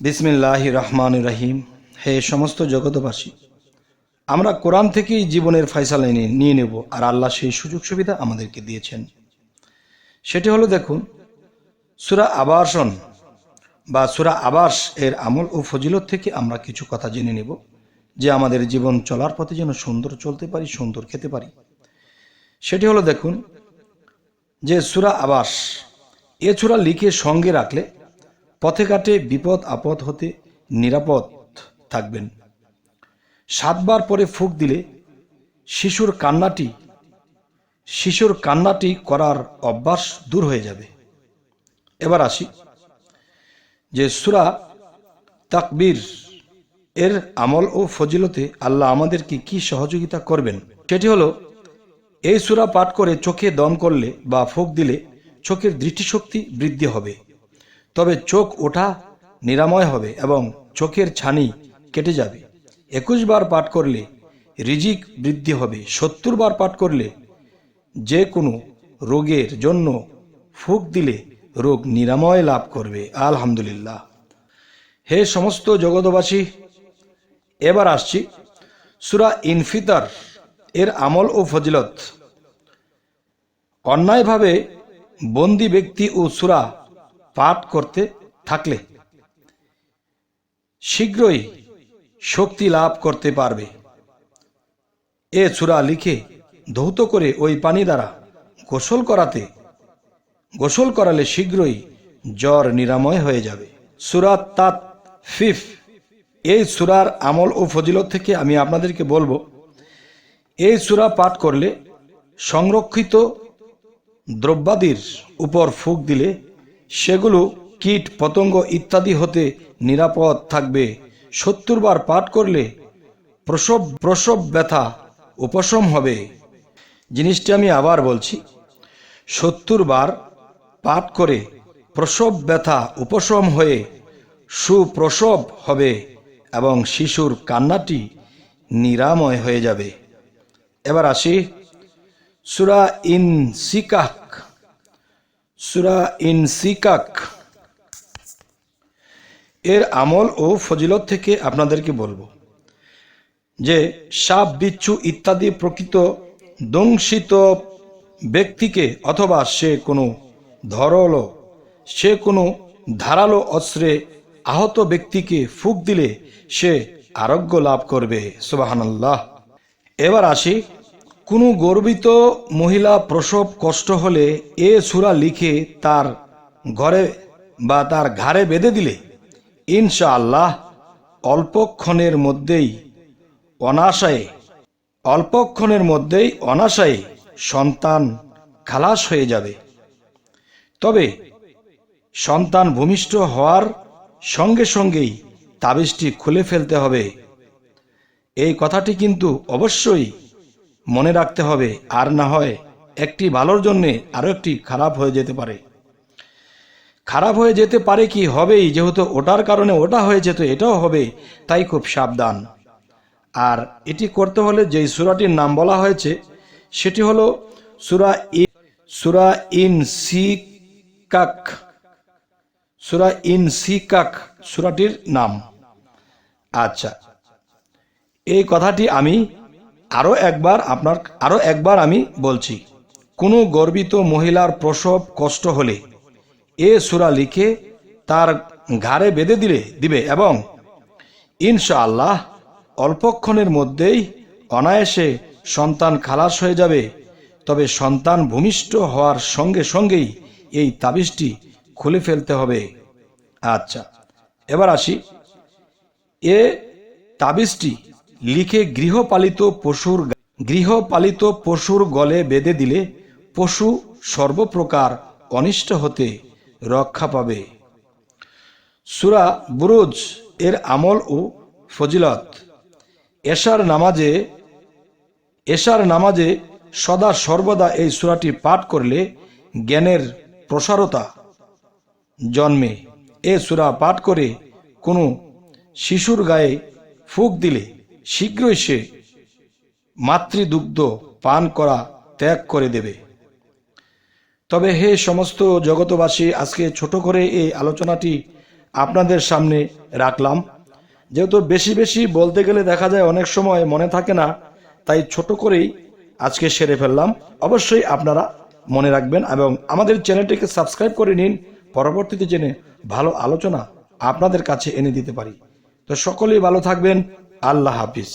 বিসমিল্লাহ রহমান রহিম। হে সমস্ত জগতবাসী আমরা কোরআন থেকেই জীবনের ফয়সালা নিয়ে নিয়ে নেব, আর আল্লাহ সেই সুযোগ সুবিধা আমাদেরকে দিয়েছেন। সেটি হলো দেখুন, সুরা আবাসন বা সুরা আবাস এর আমল ও ফজিলত থেকে আমরা কিছু কথা জেনে নেব, যে আমাদের জীবন চলার পথে যেন সুন্দর চলতে পারি, সুন্দর খেতে পারি। সেটি হলো দেখুন, যে সুরা আবাস, এ সুরা লিখে সঙ্গে রাখলে পথে ঘাটে বিপদ, আপদ হতে নিরাপদ থাকবেন। সাতবার পরে ফুক দিলে শিশুর কান্নাটি শিশুর কান্নাটি করার অভ্যাস দূর হয়ে যাবে। এবার আসি যে সুরা তাকবীর, এর আমল ও ফজিলতে আল্লাহ আমাদেরকে কি সহযোগিতা করবেন? সেটি হলো, এই সুরা পাঠ করে চোখে দম করলে বা ফুক দিলে চোখের দৃষ্টিশক্তি বৃদ্ধি হবে। তবে চোখ ওঠা নিরাময় হবে এবং চোখের ছানি কেটে যাবে। একুশ বার পাঠ করলে রিজিক বৃদ্ধি হবে। সত্তর বার পাঠ করলে যে কোনো রোগের জন্য ফুক দিলে রোগ নিরাময় লাভ করবে। আলহামদুলিল্লাহ। হে সমস্ত জগতবাসী এবার আসছি সুরা ইনফিতার এর আমল ও ফজিলত। অন্যায়ভাবে বন্দি ব্যক্তি ও সুরা পাঠ করতে থাকলে শীঘ্রই শক্তি লাভ করতে পারবে। এ সুরা লিখে ধৌত করে ওই পানি দ্বারা গোসল করাতে, গোসল করালে শীঘ্রই জ্বর নিরাময় হয়ে যাবে। সুরাত তাত ফিফ এই সুরার আমল ও ফজিলত থেকে আমি আপনাদেরকে বলব, এই সুরা পাঠ করলে সংরক্ষিত দ্রব্যাদির উপর ফুক দিলে সেগুলো কীট, পতঙ্গ ইত্যাদি হতে নিরাপদ থাকবে। সত্তর বার পাঠ করলে প্রসব প্রসব ব্যথা উপশম হবে। জিনিসটি আমি আবার বলছি, সত্তর বার পাঠ করে প্রসব ব্যথা উপশম হয়ে সুপ্রসব হবে এবং শিশুর কান্নাটি নিরাময় হয়ে যাবে। এবার আসি সুরা ইন সিকাক সুরা ইনসিকাক। এর আমল ও ফজিলত থেকে আপনাদেরকে বলব যে সাপ, বিচ্ছু ইত্যাদি প্রকৃত দংশিত ব্যক্তিকে অথবা সে কোনো ধরলো, সে কোনো ধারালো অস্ত্রে আহত ব্যক্তিকে ফুক দিলে সে আরোগ্য লাভ করবে। সুবাহানাল্লাহ। এবার আসি কোনো গর্বিত মহিলা প্রসব কষ্ট হলে এ সুরা লিখে তার ঘরে বা তার ঘাড়ে বেঁধে দিলে, ইনশাআল্লাহ অল্পক্ষণের মধ্যেই, অনাশায়ে, অল্পক্ষণের মধ্যেই অনাশায়ে সন্তান খালাস হয়ে যাবে। তবে সন্তান ভূমিষ্ঠ হওয়ার সঙ্গে সঙ্গেই তাবিজটি খুলে ফেলতে হবে। এই কথাটি কিন্তু অবশ্যই মনে রাখতে হবে, আর না হয় একটি ভালোর জন্যে আরও একটি খারাপ হয়ে যেতে পারে। খারাপ হয়ে যেতে পারে কি হবেই, যেহেতু ওটার কারণে ওটা হয়েছে তো এটাও হবে, তাই খুব সাবধান। আর এটি করতে হলে যেই সুরাটির নাম বলা হয়েছে, সেটি হলো সুরা ই, সুরা ইন সি কাক সুরা ইন সিকাক সুরাটির নাম। আচ্ছা এই কথাটি আমি আরও একবার আপনার আরও একবার আমি বলছি, কোনো গর্বিত মহিলার প্রসব কষ্ট হলে এ সুরা লিখে তার ঘাড়ে বেঁধে দিলে, দিবে এবং ইনশাআল্লাহ অল্পক্ষণের মধ্যেই অনায়াসে সন্তান খালাস হয়ে যাবে। তবে সন্তান ভূমিষ্ঠ হওয়ার সঙ্গে সঙ্গেই এই তাবিজটি খুলে ফেলতে হবে। আচ্ছা এবার আসি। এ তাবিজটি লিখে গৃহপালিত পশুর গৃহপালিত পশুর গলে বেঁধে দিলে পশু সর্বপ্রকার অনিষ্ট হতে রক্ষা পাবে। সুরা বুরুজ এর আমল ও ফজিলত। এশার নামাজে এশার নামাজে সদা সর্বদা এই সুরাটি পাঠ করলে জ্ঞানের প্রসারতা জন্মে। এ সুরা পাঠ করে কোনো শিশুর গায়ে ফুক দিলে শীঘ্রই সে মাতৃদুগ্ধ পান করা ত্যাগ করে দেবে। তবে হে সমস্ত জগতবাসী আজকে ছোট করে এই আলোচনাটি আপনাদের সামনে রাখলাম। যেহেতু বেশি বেশি বলতে গেলে দেখা যায় অনেক সময় মনে থাকে না, তাই ছোট করেই আজকে সেরে ফেললাম। অবশ্যই আপনারা মনে রাখবেন এবং আমাদের চ্যানেলটিকে সাবস্ক্রাইব করে নিন। পরবর্তীতে জেনে ভালো আলোচনা আপনাদের কাছে এনে দিতে পারি। তো সকলেই ভালো থাকবেন। আল্লাহ হাফিজ।